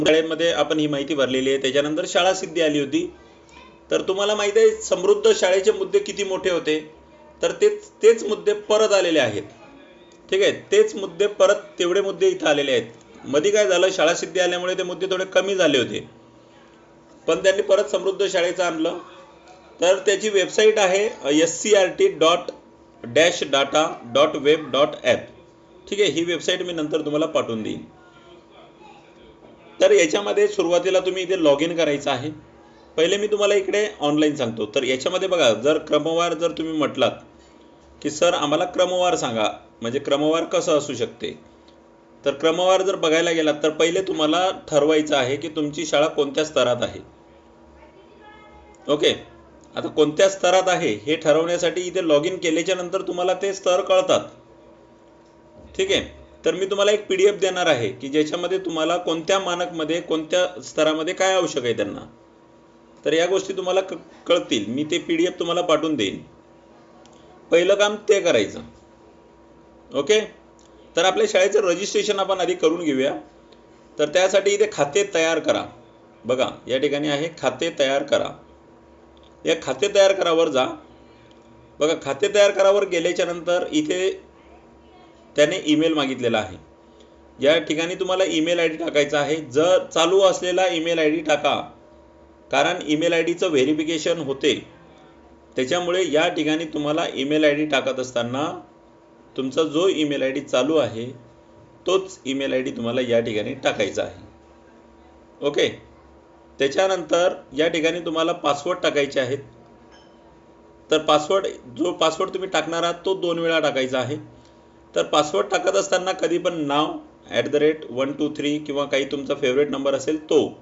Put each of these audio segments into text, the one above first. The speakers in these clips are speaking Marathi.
शाळेमध्ये आपण ही माहिती भरलेली आहे. त्याच्यानंतर शाळा सिद्धी आली होती. तर तुम्हाला माहिती आहे समृद्ध शाळेचे मुद्दे किती मोठे होते? तर तेच तेच मुद्दे परत आलेले आहेत. ठीक आहे? तेच मुद्दे परत तेवढे मुद्दे इथं आलेले आहेत. मध्ये काय झालं शाळा सिद्धी आल्यामुळे ते मुद्दे थोडे कमी झाले होते. पण त्यांनी परत समृद्ध शाळेचं आणलं. तर त्याची वेबसाईट आहे S C R T dot dash data dot web dot app ठीक आहे? ही वेबसाईट मी नंतर तुम्हाला पाठवून देईन. तर याच्यामध्ये सुरुवातीला तुम्ही इथे लॉग इन करायचं आहे. पहिले मी तुम्हाला इकडे ऑनलाईन सांगतो. तर याच्यामध्ये बघा जर क्रमवार जर तुम्ही म्हटलात की सर आम्हाला क्रमवार सांगा. म्हणजे क्रमवार कसं असू शकते? तर क्रमवार जर बघायला गेलात तर पहिले तुम्हाला ठरवायचं आहे की तुमची शाळा कोणत्या स्तरात आहे. ओके? आता कोणत्या स्तरात आहे हे ठरवण्यासाठी इथे लॉग इन केल्याच्यानंतर तुम्हाला ते स्तर कळतात. ठीक आहे? तर मी तुम्हाला एक पी डी एफ देणार आहे की ज्याच्यामध्ये तुम्हाला कोणत्या मानकमध्ये कोणत्या स्तरामध्ये काय आवश्यक आहे त्यांना. तर या गोष्टी तुम्हाला क कळतील. मी ते पी डी एफ तुम्हाला पाठवून देईन. पहिलं काम ते करायचं. ओके? तर आपल्या शाळेचं रजिस्ट्रेशन आपण आधी करून घेऊया. तर त्यासाठी इथे खाते तयार करा. बघा या ठिकाणी आहे खाते तयार करा. या खाते तयार करावर जा. बघा खाते तयार करावर गेल्याच्यानंतर इथे त्याने ईमेल मागितलेला आहे. या ठिकाणी तुम्हाला ईमेल आय डी टाकायचा आहे. जर चालू असलेला ईमेल आय डी टाका. कारण ईमेल आय डीचं व्हेरिफिकेशन होते. त्याच्यामुळे या ठिकाणी तुम्हाला ईमेल आय डी टाकत असताना तुमचा जो ईमेल आय डी चालू आहे तोच ईमेल आय डी तुम्हाला या ठिकाणी टाकायचा आहे. ओके? त्याच्यानंतर या ठिकाणी तुम्हाला पासवर्ड टाकायचे आहेत. तर पासवर्ड जो पासवर्ड तुम्ही टाकणार आहात तो दोन वेळा टाकायचा आहे. तर पासवर्ड टाकत असताना कधी पण नाव at the rate one two three किंवा काही तुमचा फेवरेट नंबर असेल तो.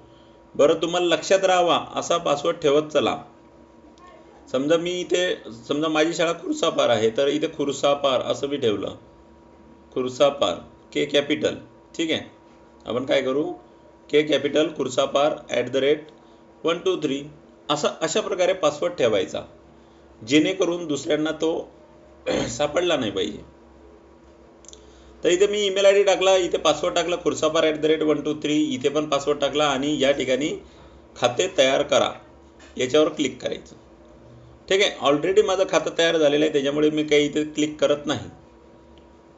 बरं तुम्हाला लक्षात राहावा असा पासवर्ड ठेवत चला. समजा मी इथे समजा माझी शाळा खुर्सापार आहे तर इथे खुर्सापार असं मी ठेवलं. खुर्सापार के कॅपिटल ठीक आहे? आपण काय करू? K capital Khursapar at the rate one two three असा अशा प्रकारे पासवर्ड ठेवायचा. जेणेकरून दुसऱ्यांना तो सापडला नाही पाहिजे. तर इथे मी ईमेल आय डी टाकला इथे पासवर्ड टाकला Khursapar at the rate one two three इथे पण पासवर्ड टाकला आणि या ठिकाणी खाते तयार करा. याच्यावर क्लिक करायचं. ठीक आहे? ऑलरेडी माझं खातं तयार झालेलं आहे त्याच्यामुळे मी काही इथे क्लिक करत नाही.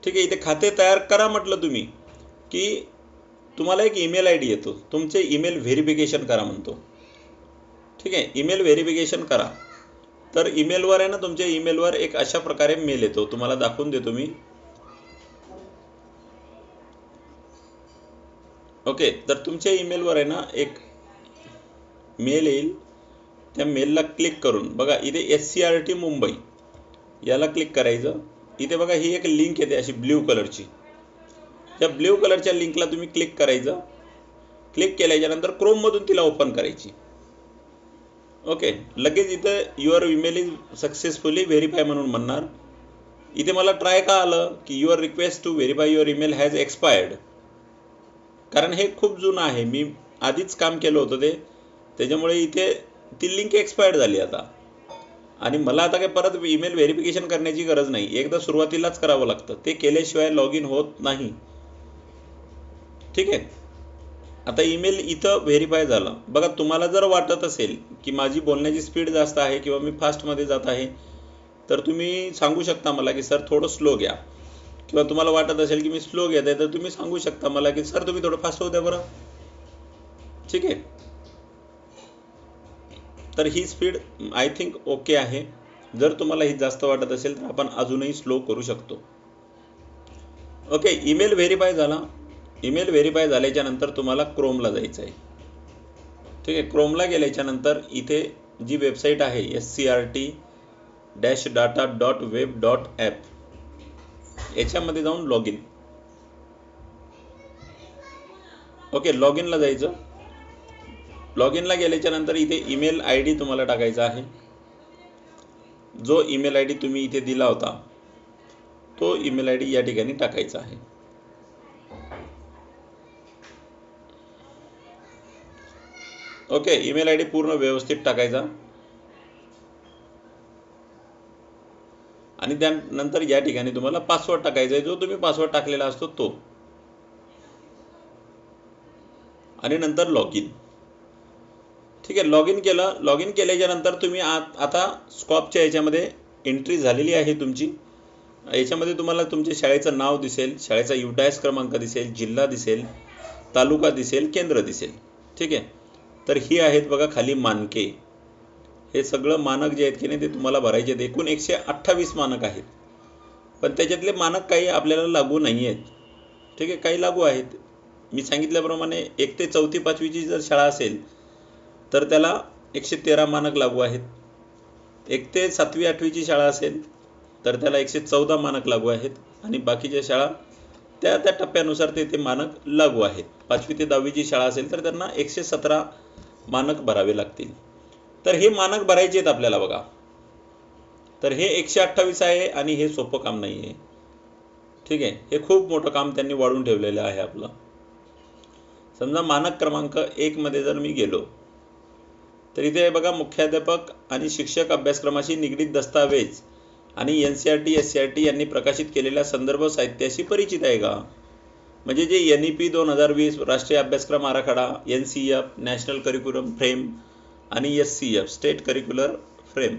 ठीक आहे? इथे खाते तयार करा म्हटलं तुम्ही की तुम्हाला एक ईमेल आय डी येतो. तुमचे ईमेल व्हेरिफिकेशन करा म्हणतो. ठीक आहे? ईमेल व्हेरिफिकेशन करा. तर ईमेलवर आहे ना तुमच्या ईमेलवर एक अशा प्रकारे मेल येतो. तुम्हाला दाखवून देतो मी. ओके तर तुमच्या ईमेलवर आहे ना एक मेल येईल. त्या मेलला क्लिक करून बघा इथे S C R T Mumbai याला क्लिक करायचं. इथे बघा ही एक लिंक येते अशी ब्ल्यू कलरची त्या ब्ल्यू कलरच्या लिंकला तुम्ही क्लिक करायचं. क्लिक केल्याच्यानंतर क्रोममधून तिला ओपन करायची. ओके लगेच इथं your email is successfully verify म्हणून म्हणणार. इथे मला ट्राय का आलं की your request to verify your email has expired कारण हे खूप जुनं आहे. मी आधीच काम केलं होतं ते. त्याच्यामुळे इथे ती लिंक एक्सपायर्ड झाली आता. आणि मला आता काय परत ईमेल व्हेरिफिकेशन करण्याची गरज नाही. एकदा सुरुवातीलाच करावं लागतं. ते केल्याशिवाय लॉग इन होत नाही. ठीक आहे? आता ईमेल इथं व्हेरीफाय झालं. बघा तुम्हाला जर वाटत असेल की माझी बोलण्याची स्पीड जास्त आहे किंवा मी फास्टमध्ये जात आहे तर तुम्ही सांगू शकता मला की सर थोडं स्लो घ्या. किंवा तुम्हाला वाटत असेल की मी स्लो घेत आहे तर तुम्ही सांगू शकता मला की सर तुम्ही थोडं फास्ट होऊ द्या बरं. ठीक आहे? तर ही स्पीड आय थिंक ओके आहे. जर तुम्हाला ही जास्त वाटत असेल तर आपण अजूनही स्लो करू शकतो. ओके ईमेल व्हेरीफाय झाला. ईमेल व्हेरीफाय झाल्याच्यानंतर तुम्हाला क्रोमला जायचं आहे. ठीक आहे क्रोमला गेल्याच्यानंतर इथे जी वेबसाईट आहे S C R T dash data dot web dot app याच्यामध्ये जाऊन लॉग इन ओके लॉग इनला जायचं. लॉग इनला गेल्याच्यानंतर इथे ईमेल आय डी तुम्हाला टाकायचा आहे. जो ईमेल आय डी तुम्ही इथे दिला होता तो ईमेल आय डी या ठिकाणी टाकायचा आहे. ओके ईमेल आय डी पूर्ण व्यवस्थित टाकायचा. आणि त्यानंतर या ठिकाणी तुम्हाला पासवर्ड टाकायचा आहे. जो तुम्ही पासवर्ड टाकलेला असतो तो. आणि नंतर लॉग इन ठीक आहे लॉग इन केलं. लॉग इन केल्याच्यानंतर तुम्ही आत आता स्कॉपच्या याच्यामध्ये एंट्री झालेली आहे तुमची. याच्यामध्ये तुम्हाला तुमच्या शाळेचं नाव दिसेल. शाळेचा युटायस क्रमांक दिसेल जिल्हा दिसेल तालुका दिसेल केंद्र दिसेल. ठीक आहे? तर ही आहेत बघा खाली मानके. हे सगळं मानक जे आहेत की नाही ते तुम्हाला भरायचे आहेत. एकूण एकशे अठ्ठावीस मानक आहेत. पण त्याच्यातले मानक काही आपल्याला लागू नाही आहेत. ठीक आहे काही लागू आहेत. मी सांगितल्याप्रमाणे एक ते चौथी पाचवीची जर शाळा असेल तर त्याला एकशे तेरा मानक लागू आहेत. एक ते सातवी आठवीची शाळा असेल तर त्याला एकशे चौदा मानक लागू आहेत. आणि बाकीच्या शाळा त्या त्या टप्प्यानुसार ते ते मानक लागू आहेत. पाचवी ते दहावीची शाळा असेल तर त्यांना एकशे सतरा मानक भरावे लागतील. तर हे मानक भरायचे आहेत आपल्याला बघा. तर हे एकशे अठ्ठावीस आहे आणि हे सोपं काम नाही आहे. ठीक आहे? हे खूप मोठं काम त्यांनी वाढून ठेवलेलं आहे आपलं. समजा मानक क्रमांक एकमध्ये जर मी गेलो तर इथे बघा मुख्याध्यापक आणि शिक्षक अभ्यासक्रमाशी निगडीत दस्तावेज आणि N C R T S C R T यांनी प्रकाशित केलेल्या संदर्भ साहित्याशी परिचित आहे का? म्हणजे जे एन ई पी दोन हजार वीस राष्ट्रीय अभ्यासक्रम आराखडा N C F national curriculum frame आणि S C F state curricular frame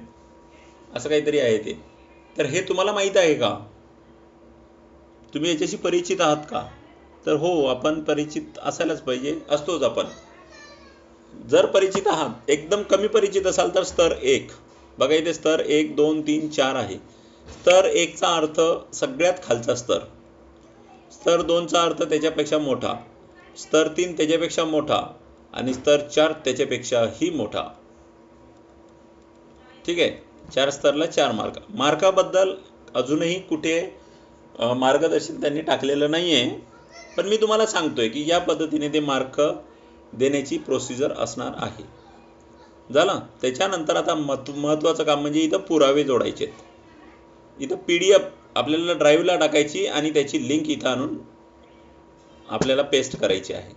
असं काहीतरी आहे ते. तर हे तुम्हाला माहीत आहे का? तुम्ही याच्याशी परिचित आहात का? तर हो आपण परिचित असायलाच पाहिजे असतोच आपण. जर परिचित आहात एकदम कमी परिचित असाल तर स्तर एक. बघा इथे स्तर एक दोन तीन चार आहे. स्तर एकचा अर्थ सगळ्यात खालचा स्तर. स्तर दोनचा अर्थ त्याच्यापेक्षा मोठा. स्तर तीन त्याच्यापेक्षा मोठा. आणि स्तर चार त्याच्यापेक्षाही मोठा. ठीक आहे? चार स्तरला चार मार्क. मार्काबद्दल अजूनही कुठे मार्गदर्शन त्यांनी टाकलेलं नाही आहे पण मी तुम्हाला सांगतोय की या पद्धतीने ते मार्क देण्याची प्रोसिजर असणार आहे. झालं? त्याच्यानंतर आता महत्त्व महत्त्वाचं काम म्हणजे इथं पुरावे जोडायचे इथं पी डी एफ आपल्याला ड्राईव्हला टाकायची आणि त्याची लिंक इथं आणून आपल्याला पेस्ट करायची आहे.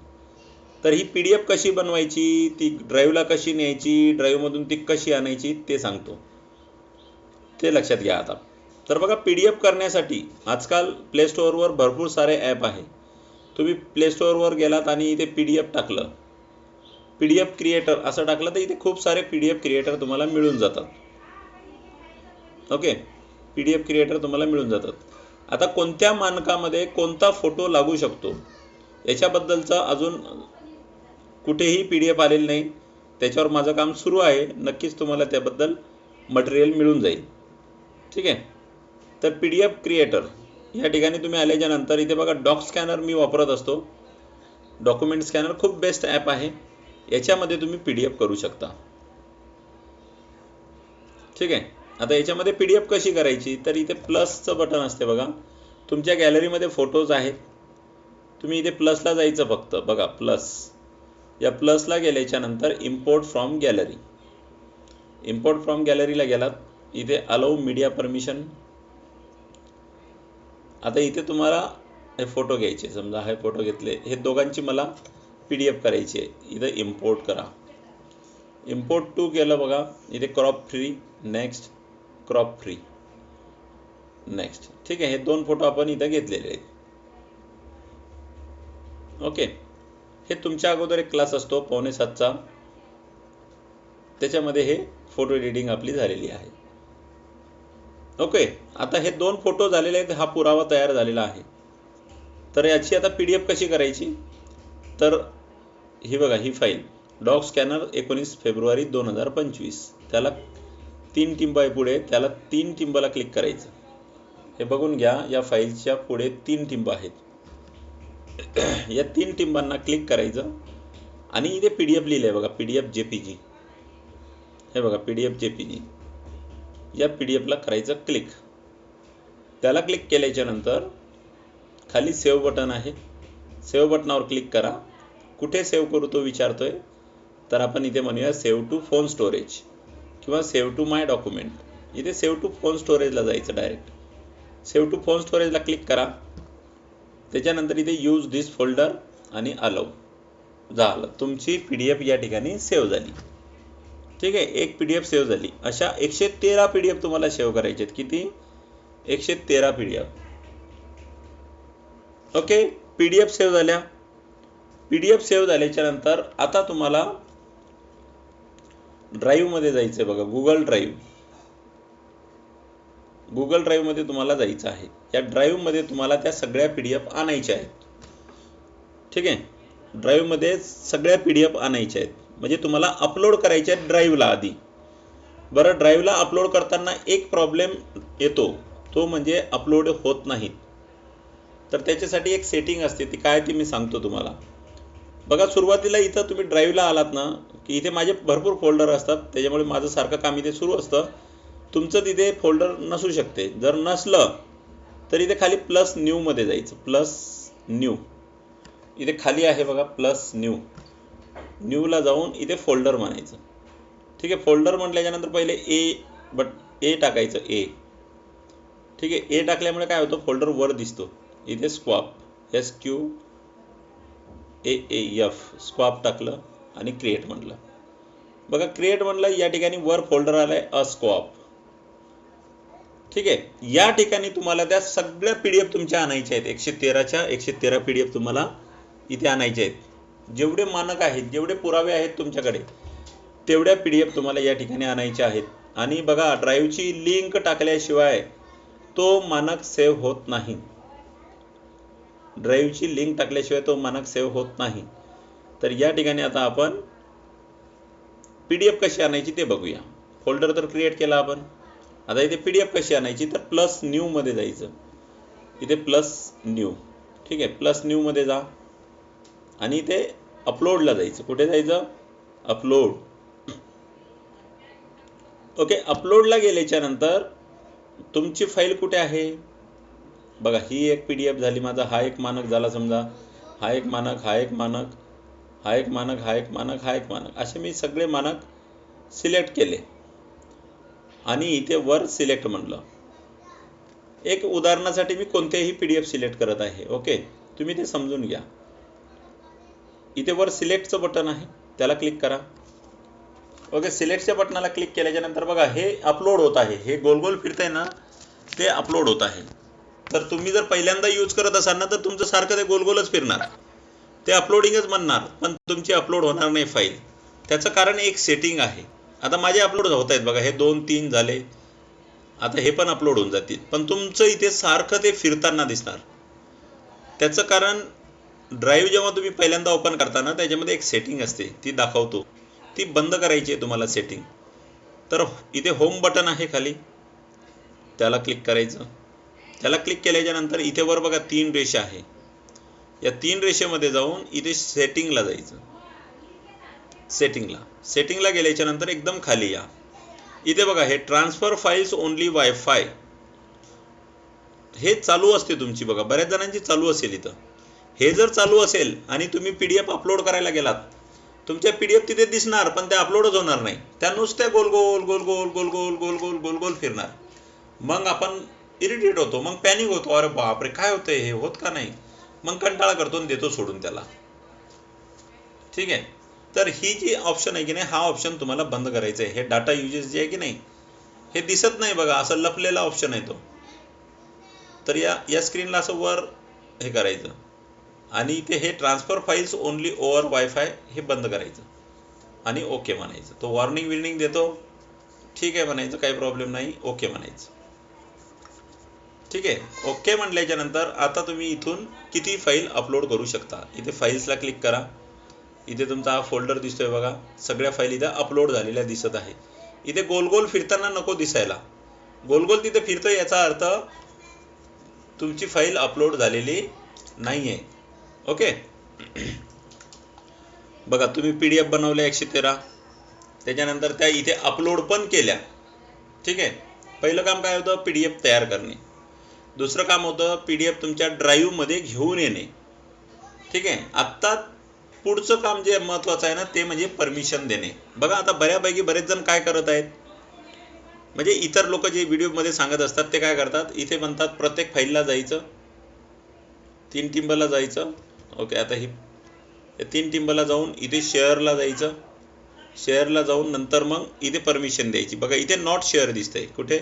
तर ही पी डी एफ कशी बनवायची ती ड्राईव्हला कशी न्यायची ड्राईव्हमधून ती कशी आणायची ते सांगतो. ते लक्षात घ्या आता. तर बघा पी डी एफ करण्यासाठी आजकाल प्ले स्टोअरवर भरपूर सारे ॲप आहे. तुम्ही प्ले स्टोअरवर गेलात आणि इथे पी डी एफ टाकलं. पी डी एफ क्रिएटर असं टाकलं तर इथे खूप सारे पी डी एफ क्रिएटर तुम्हाला मिळून जातात. Okay P D F creator तुम्हाला मिळून जातात. आता कोणत्या मानकामध्ये कोणता फोटो लागू शकतो? याच्याबद्दलचं अजून कुठेही पी डी एफ आलेली नाही. त्याच्यावर माझं काम सुरू आहे. नक्कीच तुम्हाला त्याबद्दल मटेरियल मिळून जाईल. ठीक आहे? तर पी डी एफ क्रिएटर या ठिकाणी तुम्ही आल्याच्यानंतर इथे बघा डॉक स्कॅनर मी वापरत असतो. डॉक्युमेंट स्कॅनर खूप बेस्ट ॲप आहे. याच्यामध्ये तुम्ही पी डी एफ करू शकता. ठीक आहे? आता याच्यामध्ये पी डी एफ कशी करायची? तर इथे प्लसचं बटन असते बघा. तुमच्या गॅलरीमध्ये फोटोज आहेत. तुम्ही इथे प्लसला जायचं फक्त. बघा प्लस या प्लसला गेल्याच्यानंतर import from gallery import from गॅलरीला गेलात इथे अलाऊ मीडिया परमिशन आता इथे तुम्हाला हे फोटो घ्यायचे समजा हे फोटो घेतले हे दोघांची मला पी डी एफ करायची आहे इथं इम्पोर्ट करा. इम्पोर्ट टू केलं बघा इथे crop free next crop free next ठीक आहे हे दोन फोटो आपण इथं घेतलेले आहेत. ओके हे तुमच्या अगोदर एक क्लास असतो पावणे सातचा. त्याच्यामध्ये हे फोटो एडिटिंग आपली झालेली आहे. ओके आता हे दोन फोटो झालेले आहेत हा पुरावा तयार झालेला आहे. तर याची आता पी डी एफ कशी करायची? तर ही बघा ही फाईल डॉग स्कॅनर एकोणीस फेब्रुवारी दोन हजार पंचवीस. त्याला तीन टिंब आहे पुढे त्याला तीन टिंबाला क्लिक करायचं. हे बघून घ्या या फाईलच्या पुढे तीन टिंब आहेत. या तीन टिंबांना क्लिक करायचं. आणि इथे पी डी एफ लिहिलं आहे बघा P D F J P G हे बघा P D F J P G या पी डी एफला करायचं क्लिक त्याला क्लिक केल्याच्यानंतर खाली सेव्ह बटन आहे. सेव्ह बटनावर क्लिक करा. कुठे सेव्ह करू तो विचारतोय? तर आपण इथे म्हणूया सेव्ह टू फोन स्टोरेज किंवा सेव्ह टू माय डॉक्युमेंट इथे सेव्ह टू फोन स्टोरेजला जायचं डायरेक्ट सेव्ह टू फोन स्टोरेजला क्लिक करा. त्याच्यानंतर इथे यूज दिस फोल्डर आणि अलाव झालं. तुमची पी डी एफ या ठिकाणी सेव्ह झाली. ठीक आहे? एक पी डी एफ सेव्ह झाली. अशा एकशे तेरा पी डी एफ तुम्हाला सेव्ह करायचे आहेत. किती? एकशे तेरा P D F okay P D F save झाल्या. पी डी एफ सेव्ह झाल्याच्यानंतर आता तुम्हाला ड्राईव्हमध्ये जायचं आहे बघा. गुगल ड्राईव्ह गुगल ड्राईव्हमध्ये तुम्हाला जायचं आहे. या ड्राईव्हमध्ये तुम्हाला त्या सगळ्या पी डी एफ आणायच्या आहेत. ठीक आहे? ड्राईव्हमध्ये सगळ्या पी डी एफ आणायच्या आहेत. म्हणजे तुम्हाला अपलोड करायच्या आहेत ड्राईव्हला आधी. बरं ड्राईव्हला अपलोड करताना एक प्रॉब्लेम येतो. तो म्हणजे अपलोड होत नाहीत तर त्याच्यासाठी एक सेटिंग असते. ती काय ती मी सांगतो तुम्हाला. बघा सुरुवातीला इथं तुम्ही ड्राईव्हला आलात ना की इथे माझे भरपूर फोल्डर असतात. त्याच्यामुळे माझं सारखं काम इथे सुरू असतं. तुमचं तिथे फोल्डर नसू शकते. जर नसलं तर इथे खाली प्लस न्यूमध्ये जायचं. प्लस न्यू इथे खाली आहे बघा प्लस न्यू न्यूला जाऊन इथे फोल्डर म्हणायचं. ठीक आहे फोल्डर म्हटल्याच्यानंतर पहिले ए बट ए टाकायचं ए ठीक आहे ए टाकल्यामुळे काय होतं? फोल्डर वर दिसतो. इथे स्क्वाप S Q A A F स्क्वाप टाकलं आणि क्रिएट म्हटलं. बघा क्रिएट म्हटलं या ठिकाणी वर फोल्डर आलाय अ स्क्वाप ठीक आहे. या ठिकाणी तुम्हाला त्या सगळ्या पी डी एफ तुमच्या आणायच्या आहेत. एकशे तेराच्या एकशे तेरा पी डी एफ तुम्हाला इथे आणायचे आहेत. जेवढे मानक आहेत जेवढे पुरावे आहेत तुमच्याकडे तेवढ्या पी डी एफ तुम्हाला या ठिकाणी आणायच्या आहेत. आणि बघा ड्राईव्हची लिंक टाकल्याशिवाय तो मानक सेव्ह होत नाही. ड्राईव्हची लिंक टाकल्याशिवाय तो मानक सेव्ह होत नाही. तर या ठिकाणी आता आपण पी डी एफ कशी आणायची ते बघूया. फोल्डर तर क्रिएट केला आपण. आता इथे पी डी एफ कशी आणायची? तर प्लस न्यूमध्ये जायचं. इथे प्लस न्यू ठीक आहे प्लस न्यूमध्ये जा. आणि इथे अपलोडला जायचं. कुठे जायचं? अपलोड ओके अपलोडला गेल्याच्यानंतर तुमची फाईल कुठे आहे? बघा ही एक पी डी एफ झाली माझा. हा एक मानक झाला समजा. हा एक मानक हा एक मानक. हा एक मानक हा एक मानक हा एक मानक. असे मी सगळे मानक सिलेक्ट केले. आणि इथे वर सिलेक्ट म्हणलं एक उदाहरणासाठी मी कोणतेही पी डी एफ सिलेक्ट करत आहे ओके? तुम्ही ते समजून घ्या. इथे वर सिलेक्टचं बटन आहे त्याला क्लिक करा. ओके सिलेक्टच्या बटनाला क्लिक केल्याच्यानंतर बघा हे अपलोड होत आहे. हे गोल गोल फिरतंय ना ते अपलोड होत आहे. तर तुम्ही जर पहिल्यांदा यूज करत असाल ना तर तुमचं सारखं ते गोल गोलच फिरणार. ते अपलोडिंगच म्हणणार पण तुमची अपलोड होणार नाही फाईल त्याचं कारण एक सेटिंग आहे. आता माझे अपलोड होत आहेत बघा हे दोन तीन झाले. आता हे पण अपलोड होऊन जातील. पण तुमचं इथे सारखं ते फिरताना दिसणार. त्याचं कारण ड्राईव्ह जेव्हा तुम्ही पहिल्यांदा ओपन करता ना त्याच्यामध्ये एक सेटिंग असते. ती दाखवतो. ती बंद करायची आहे तुम्हाला सेटिंग तर इथे होम बटन आहे खाली. त्याला क्लिक करायचं. त्याला क्लिक केल्याच्यानंतर इथे वर बघा तीन रेषा आहे. या तीन रेषेमध्ये जाऊन इथे सेटिंगला जायचं. सेटिंगला. सेटिंगला गेल्याच्यानंतर एकदम खाली या. इथे बघा हे ट्रान्सफर फाईल्स ओनली वायफाय हे चालू असते तुमची बघा बऱ्याच जणांची चालू असेल इथं. हे जर चालू असेल आणि तुम्ही पी डी एफ अपलोड करायला गेलात तुमच्या पी डी एफ तिथे दिसणार पण त्या अपलोडच होणार नाही. त्या नुसत्या गोल गोल गोल गोल गोल गोल गोल गोल गोल गोल फिरणार. मग आपण इरिटेट होतो मग पॅनिक होतो. अरे बापरे काय होतंय? हे होत का नाही? मग कंटाळा करतो आणि देतो सोडून त्याला. ठीक आहे? तर ही जी ऑप्शन आहे की नाही हा ऑप्शन तुम्हाला बंद करायचा आहे. हे डाटा युजेस जे आहे की नाही हे दिसत नाही बघा असं लपलेला ऑप्शन आहे तो. तर या या स्क्रीनला असं वर हे करायचं. आणि इथे हे transfer files only over WiFi हे बंद करायचं. आणि ओके म्हणायचं. तो वॉर्निंग विर्निंग देतो. ठीक आहे म्हणायचं काही प्रॉब्लेम नाही. ओके म्हणायचं. ठीक आहे? ओके म्हटल्याच्या नंतर आता तुम्ही इथून किती फाईल अपलोड करू शकता? इथे फाईल्सला क्लिक करा. इथे तुमचा हा फोल्डर दिसतोय बघा. सगळ्या फाईल इथे अपलोड झालेल्या दिसत आहे. इथे गोल गोल फिरताना नको दिसायला. गोल गोल तिथे फिरतोय याचा अर्थ तुमची फाईल अपलोड झालेली नाही आहे ओके बघा तुम्ही पी डी एफ बनवल्या एकशे तेरा. त्याच्यानंतर त्या इथे अपलोड पण केल्या. ठीक आहे? पहिलं काम काय होतं? पी डी एफ तयार करणे. दुसरं काम होतं पी डी एफ तुमच्या ड्राईव्हमध्ये घेऊन येणे. ठीक आहे? आत्ता पुढचं काम जे महत्त्वाचं आहे ना ते म्हणजे परमिशन देणे. बघा आता बऱ्यापैकी बरेच जण काय करत आहेत? म्हणजे इतर लोक जे व्हिडिओमध्ये सांगत असतात ते काय करतात? इथे म्हणतात प्रत्येक फाईलला जायचं. तीन टिंबला जायचं. ओके आता ही तीन टिंबला जाऊन इथे शेअरला जायचं. शेअरला जाऊन नंतर मग इथे परमिशन द्यायची. बघा इथे नॉट शेअर दिसतंय. कुठे?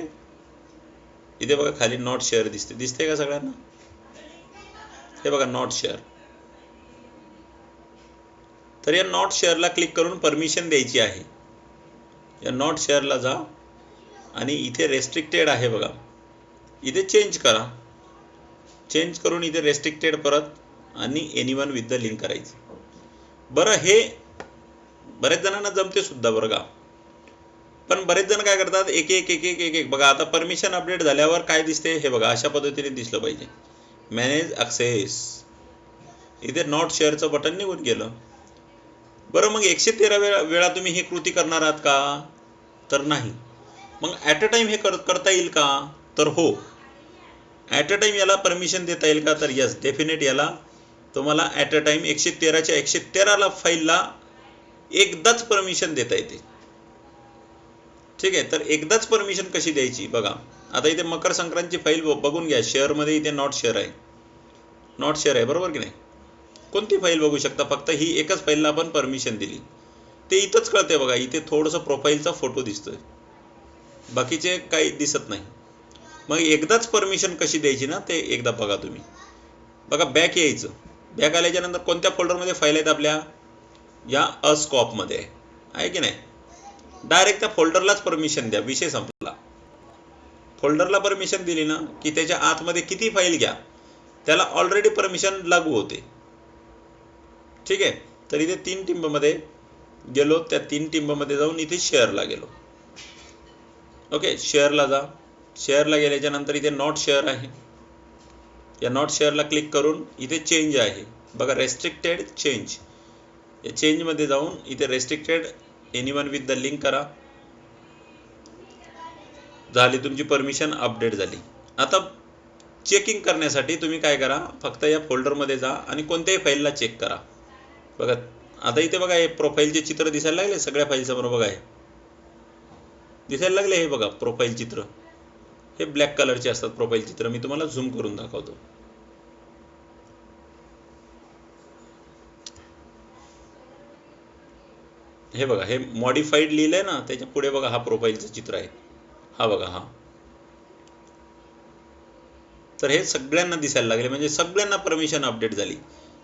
इथे बघा खाली नॉट शेअर दिसते दिसते का सगळ्यांना? हे बघा नॉट शेअर तर या नॉट शेअरला क्लिक करून परमिशन द्यायची आहे. या नॉट शेअरला जा आणि इथे रेस्ट्रिक्टेड आहे बघा. इथे चेंज करा. चेंज करून इथे रेस्ट्रिक्टेड परत आणि anyone with the link करायचं. बरं हे बरेच जणांना जमते सुद्धा बरं का? पण बरेच जण काय करतात? एक एक एक एक एक एक. बघा आता परमिशन अपडेट झाल्यावर काय दिसते? हे बघा अशा पद्धतीने दिसलं पाहिजे. मॅनेज ॲक्सेस इथे नॉट शेअरचं बटन निघून गेलं. बरं मग एकशे तेरा वेळा वेळा तुम्ही ही कृती करणार आहात का? तर नाही. मग ॲट अ टाईम हे कर करता येईल का? तर हो. ॲट अ टाईम याला परमिशन देता येईल का? तर यस डेफिनेट याला. तुम्हाला ॲट अ टाईम एकशे तेराच्या एकशे तेराला फाईलला एकदाच परमिशन देता येते. ठीक आहे? तर एकदाच परमिशन कशी द्यायची? बघा. आता इथे मकर संक्रांतची फाईल बघून घ्या. शेअरमध्ये इथे नॉट शेअर आहे. नॉट शेअर आहे. बरोबर की नाही? कोणती फाईल बघू शकता? फक्त ही एकच फाईलला आपण परमिशन दिली. ते इथंच कळते बघा इथे थोडंसं प्रोफाईलचा फोटो दिसतोय. बाकीचे काही दिसत नाही. मग एकदाच परमिशन कशी द्यायची ना ते एकदा बघा तुम्ही. बघा बॅक यायचं. बॅक आल्याच्यानंतर कोणत्या फोल्डरमध्ये फाईल आहेत आपल्या? या अस्कॉपमध्ये आहे आहे की नाही? डायरेक्ट त्या फोल्डरलाच परमिशन द्या विषय संपला. फोल्डरला परमिशन दिली ना की त्याच्या आतमध्ये किती फाईल घ्या त्याला ऑलरेडी परमिशन लागू होते. ठीक आहे? तर इथे तीन टिंबमध्ये गेलो त्या तीन टिंबमध्ये जाऊन इथे शेअरला गेलो. ओके शेअरला जा. शेअरला गेल्याच्यानंतर इथे नॉट शेअर आहे. या नॉट शेअरला क्लिक करून इथे चेंज आहे. बघा रेस्ट्रिक्टेड चेंज या चेंजमध्ये जाऊन इथे restricted anyone with the link करा. झाली तुमची परमिशन अपडेट झाली. आता चेकिंग करण्यासाठी तुम्ही काय करा? फक्त या फोल्डरमध्ये जा आणि कोणत्याही फाईलला चेक करा. बघा आता इथे बघा हे प्रोफाईलचे चित्र दिसायला लागले सगळ्या फाईलसमोर बघा हे. दिसायला लागले हे बघा प्रोफाईल चित्र. हे ब्लॅक कलरचे असतात प्रोफाईल चित्र. मी तुम्हाला झूम करून दाखवतो. हे बघा हे मॉडिफाईड लिहिलंय ना त्याच्या पुढे बघा हा प्रोफाईलचं चित्र आहे. हा बघा हा. तर हे सगळ्यांना दिसायला लागले म्हणजे सगळ्यांना परमिशन अपडेट झाली.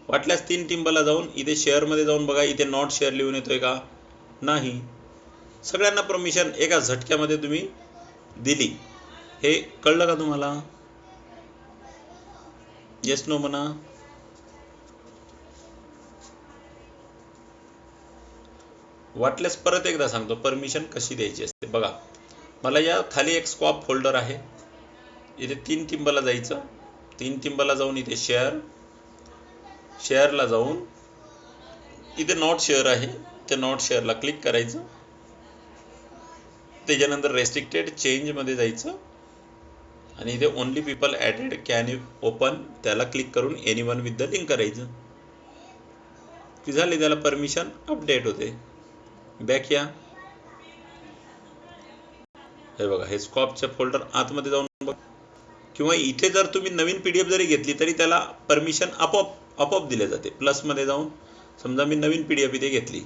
वाटल्यास तीन टिंबला जाऊन इथे शेअरमध्ये जाऊन बघा इथे नॉट शेअर लिहून येतोय का? नाही. सगळ्यांना परमिशन एका झटक्यामध्ये तुम्ही दिली. हे कळलं का तुम्हाला? येस नो म्हणा वाटल्यास परत एकदा सांगतो परमिशन कशी द्यायची असते? बघा मला या खाली एक स्कॉप फोल्डर आहे. इथे तीन टिंबला जायचं. तीन टिंबला जाऊन इथे शेअर शेअरला जाऊन. इथे नॉट शेअर आहे. त्या नॉट शेअरला क्लिक करायचं. त्याच्यानंतर रेस्ट्रिक्टेड चेंजमध्ये जायचं. आणि इथे only people added can you open त्याला क्लिक करून anyone with the link करायचं. की झाली त्याला परमिशन अपडेट होते. बॅक या. हे बघा हे स्कॉपचे फोल्डर आतमध्ये जाऊन बघ. किंवा इथे जर तुम्ही नवीन पी डी एफ जरी घेतली तरी त्याला परमिशन आपोआप आपोआप दिले जाते. प्लसमध्ये जाऊन समजा मी नवीन पी डी एफ इथे घेतली.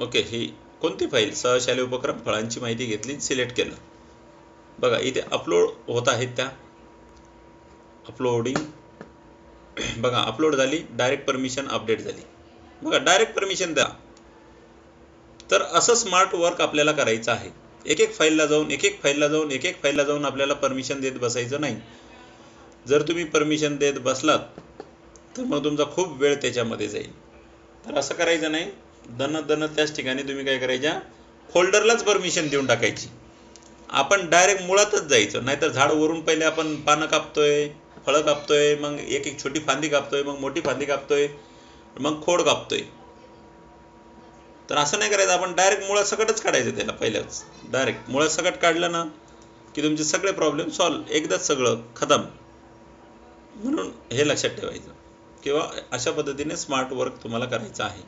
ओके ही कोणती फाईल सहशाले उपक्रम फळांची माहिती घेतली सिलेक्ट केलं. बघा इथे अपलोड होत आहेत त्या. अपलोडिंग बघा अपलोड झाली डायरेक्ट परमिशन अपडेट झाली. बघा डायरेक्ट परमिशन द्या. तर असं स्मार्ट वर्क आपल्याला करायचं आहे. एक एक फाईलला जाऊन एक एक फाईलला जाऊन एक एक फाईलला जाऊन आपल्याला परमिशन देत बसायचं नाही. जर तुम्ही परमिशन देत बसलात तर मग तुमचा खूप वेळ त्याच्यामध्ये जाईल. तर असं करायचं नाही. दन दन त्याच ठिकाणी तुम्ही काय करायच्या? फोल्डरलाच परमिशन देऊन टाकायची. आपण डायरेक्ट मुळातच जायचं. नाहीतर झाड वरून पहिले आपण पानं कापतोय फळं कापतोय मग एक एक छोटी फांदी कापतोय मग मोठी फांदी कापतोय मग खोड कापतोय. तर असं नाही करायचं. आपण डायरेक्ट मुळा सकटच काढायचं त्याला पहिल्याच. डायरेक्ट मुळा सकट काढलं ना की तुमचे सगळे प्रॉब्लेम सॉल्व एकदाच सगळं खतम. म्हणून हे लक्षात ठेवायचं. किंवा अशा पद्धतीने स्मार्ट वर्क तुम्हाला करायचं आहे.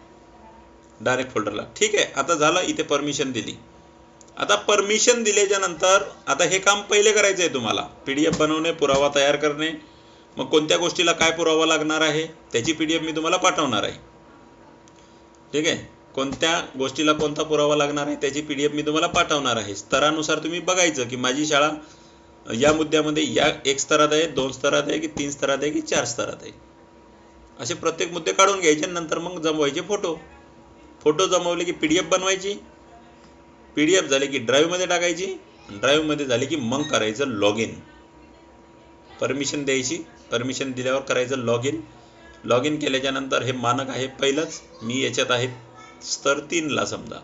डायरेक्ट फोल्डरला ठीक आहे आता झालं इथे परमिशन दिली. आता परमिशन दिल्याच्या नंतर आता हे काम पहिले करायचं आहे तुम्हाला. पी डी एफ बनवणे पुरावा तयार करणे. मग कोणत्या गोष्टीला काय पुरावा लागणार आहे त्याची पी डी एफ मी तुम्हाला पाठवणार आहे. ठीक आहे कोणत्या गोष्टीला कोणता पुरावा लागणार आहे त्याची पी डी एफ मी तुम्हाला पाठवणार आहे. स्तरानुसार तुम्ही बघायचं की माझी शाळा या मुद्द्यामध्ये या एक स्तरात आहे दोन स्तरात आहे की तीन स्तरात आहे की चार स्तरात आहे? असे प्रत्येक मुद्दे काढून घ्यायचे नंतर मग जमवायचे फोटो. फोटो जमवले की पी डी एफ बनवायची. पी डी एफ झाले की ड्राईव्हमध्ये टाकायची ड्राईव्हमध्ये झाले की मग करायचं लॉग इन परमिशन द्यायची. परमिशन दिल्यावर करायचं लॉग इन लॉग इन केल्याच्यानंतर हे मानक आहे पहिलंच. मी याच्यात आहे स्तर तीनला समजा.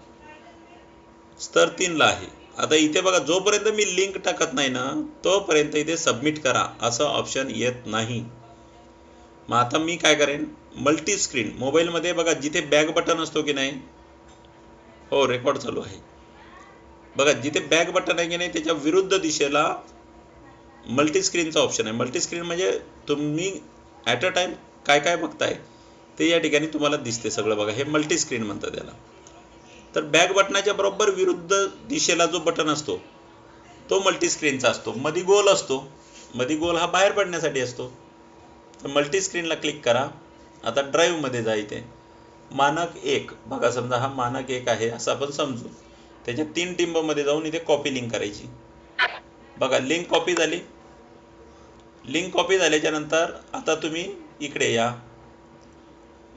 स्तर तीनला आहे. आता इथे बघा जोपर्यंत मी लिंक टाकत नाही ना तोपर्यंत इथे सबमिट करा असं ऑप्शन येत नाही. मग आता मी काय करेन? मल्टी स्क्रीन मोबाईलमध्ये बघा जिथे बॅक बटन असतो की नाही? हो रेकॉर्ड चालू आहे. बघा जिथे बॅक बटन आहे की नाही त्याच्या विरुद्ध दिशेला मल्टी स्क्रीनचा ऑप्शन आहे. मल्टी स्क्रीन म्हणजे तुम्ही ॲट अ टाइम काय काय बघताय ते या ठिकाणी तुम्हाला दिसते सगळं बघा. हे मल्टी स्क्रीन म्हणतात त्याला तर बॅक बटनाच्या बरोबर विरुद्ध दिशेला जो बटन असतो तो मल्टी स्क्रीनचा असतो. मधी गोल असतो. मधी गोल हा बाहेर पडण्यासाठी असतो. तर मल्टी स्क्रीनला क्लिक करा. आता ड्राईव्हमध्ये जा इथे. मानक एक. बघा समजा हा मानक एक आहे असं आपण समजू. त्याच्या तीन टिंबमध्ये जाऊन इथे कॉपी लिंक करायची. बघा लिंक कॉपी झाली. लिंक कॉपी झाल्याच्यानंतर आता तुम्ही इकडे या.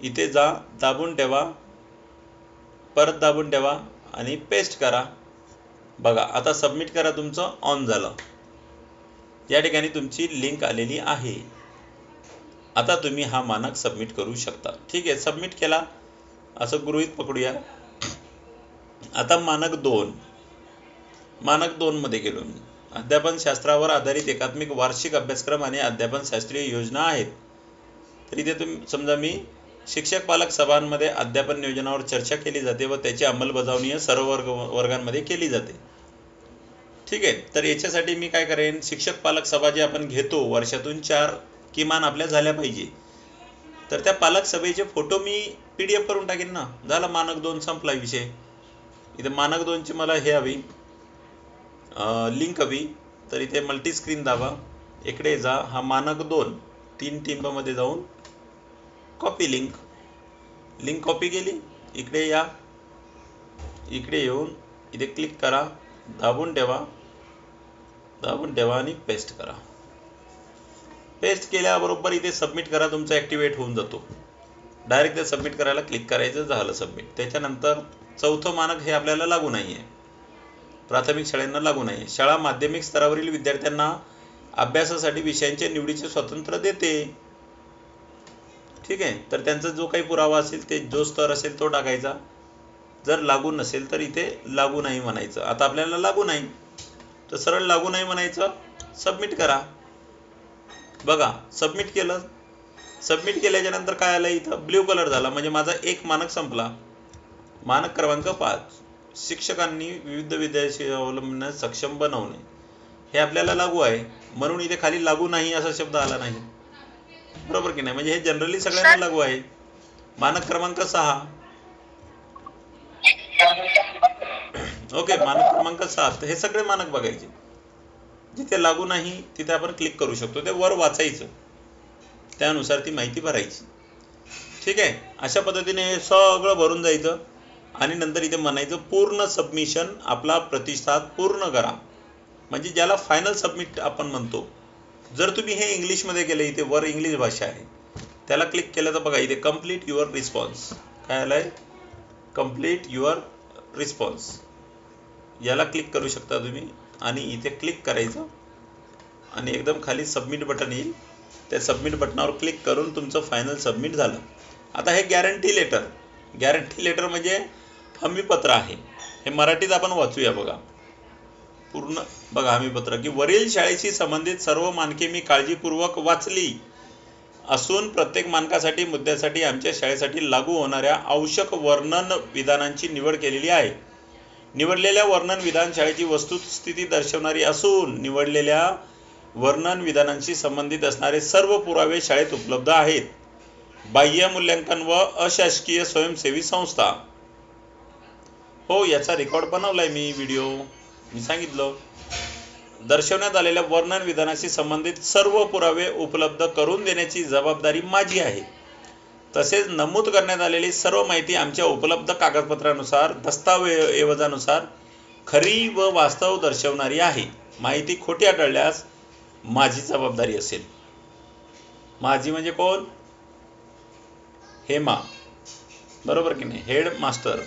इथे जा दाबून ठेवा. परत दाबून ठेवा आणि पेस्ट करा. बघा आता सबमिट करा तुमचं ऑन झालं. या ठिकाणी तुमची लिंक आलेली आहे. आता तुम्ही हा मानक सबमिट करू शकता. ठीक आहे सबमिट केला. असं गृहित पकडूया. आता मानक दोन. मानक दोनमध्ये गेलो मी. अध्यापन शास्त्रावर आधारित एकात्मिक वार्षिक अभ्यासक्रम आणि अध्यापन शास्त्रीय योजना आहेत. तर इथे तुम्ही समजा मी शिक्षक पालक सभांमध्ये अध्यापन नियोजनावर चर्चा केली जाते व त्याची अंमलबजावणी सर्व वर्ग वर्गांमध्ये केली जाते. ठीक आहे तर याच्यासाठी मी काय करेन शिक्षक पालक सभा जे आपण घेतो वर्षातून चार किमान आपल्या झाल्या पाहिजे. तर त्या पालक सभेचे फोटो मी पी डी एफ करून टाकेन ना. झाला मानक दोन संपला विषय. इथे मानक दोनची मला हे हवी. लिंक हवी. तर इथे मल्टी स्क्रीन दाबा. इकडे जा. हा मानक दोन तीन टिंबामध्ये जाऊन कॉपी लिंक लिंक कॉपी केली. इकडे या. इकडे येऊन इथे क्लिक करा. दाबून ठेवा. दाबून ठेवा आणि पेस्ट करा. पेस्ट केल्याबरोबर इथे सबमिट करा. तुमचा ॲक्टिवेट होऊन जातो. डायरेक्ट ते सबमिट करायला क्लिक करायचं झालं सबमिट त्याच्यानंतर चौथं मानक हे आपल्याला लागू नाही आहे प्राथमिक शाळांना लागू नाही शाळा माध्यमिक स्तरावरील विद्यार्थ्यांना अभ्यासासाठी विषयांच्या निवडीचे स्वातंत्र्य देते. ठीक आहे? तर त्यांचा जो काही पुरावा असेल ते जो स्तर असेल तो टाकायचा. जर लागू नसेल तर इथे लागू नाही म्हणायचं. आता आपल्याला लागू नाही. तर सरळ लागू नाही म्हणायचं. सबमिट करा. बघा सबमिट केलं. सबमिट केल्याच्यानंतर काय आलं इथं? ब्ल्यू कलर झाला. म्हणजे माझा एक मानक संपला. मानक क्रमांक पाच. शिक्षकांनी विविध विद्यार्थी अवलंबण्यास सक्षम बनवणे. हे आपल्याला लागू आहे. म्हणून इथे खाली लागू नाही असा शब्द आला नाही. बरोबर की नाही? म्हणजे हे जनरली सगळ्यांना लागू आहे. मानक क्रमांक सहा. ओके मानक क्रमांक सात. हे सगळे मानक बघायचे. जिथे लागू नाही तिथे आपण क्लिक करू शकतो. ते वर वाचायचं. त्यानुसार ती माहिती भरायची. ठीक आहे? अशा पद्धतीने हे सगळं भरून जायचं. आणि नंतर इथे म्हणायचं पूर्ण सबमिशन आपला प्रतिसाद पूर्ण करा. म्हणजे ज्याला फायनल सबमिट आपण म्हणतो जर तुम्ही हे इंग्लिशमध्ये केले इथे वर इंग्लिश भाषा आहे त्याला क्लिक केलं तर बघा इथे कंप्लीट युअर रिस्पॉन्स काय आलं आहे कंप्लीट युअर रिस्पॉन्स याला क्लिक करू शकता तुम्ही आणि इथे क्लिक करायचं. आणि एकदम खाली सबमिट बटन येईल. त्या सबमिट बटनावर क्लिक करून तुमचं फायनल सबमिट झालं. आता हे गॅरंटी लेटर गॅरंटी लेटर म्हणजे हमीपत्र आहे. हे मराठीत आपण वाचूया बघा. पूर्ण बघा हमीपत्र की वरील शाळेशी संबंधित सर्व मानके मी काळजीपूर्वक वाचली. असून प्रत्येक मानकासाठी मुद्द्यासाठी आमच्या शाळेसाठी लागू होणाऱ्या आवश्यक वर्णन विधानांची निवड केलेली आहे. निवडलेल्या वर्णन विधान शाळेची वस्तुस्थिती दर्शवणारी असून निवडलेल्या वर्णन विधानांशी संबंधित असणारे सर्व पुरावे शाळेत उपलब्ध आहेत. बाह्य मूल्यांकन व अशासकीय स्वयंसेवी संस्था. हो याचा रेकॉर्ड बनवलाय मी व्हिडिओ मी सांगितलं दर्शवण्यात आलेल्या वर्णन विधानाशी संबंधित सर्व पुरावे उपलब्ध करून देण्याची जबाबदारी माझी आहे. तसेच नमूद करण्यात आलेली सर्व माहिती आमच्या उपलब्ध कागदपत्रानुसार दस्तावेजानुसार खरी व वास्तव दर्शवणारी आहे. माहिती खोटी आढळल्यास माझी जबाबदारी असेल. माझी म्हणजे कोण? हेमा. बरोबर की नाही? हेड मास्टर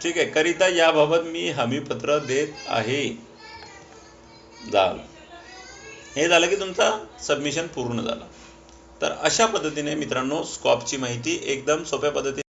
ठीक आहे. करिता याबाबत मी हमीपत्र देत आहे. झालं. हे झालं की तुमचा सबमिशन पूर्ण झाला. तर अशा पद्धतीने मित्रांनो स्कॉपची माहिती एकदम सोप्या पद्धतीने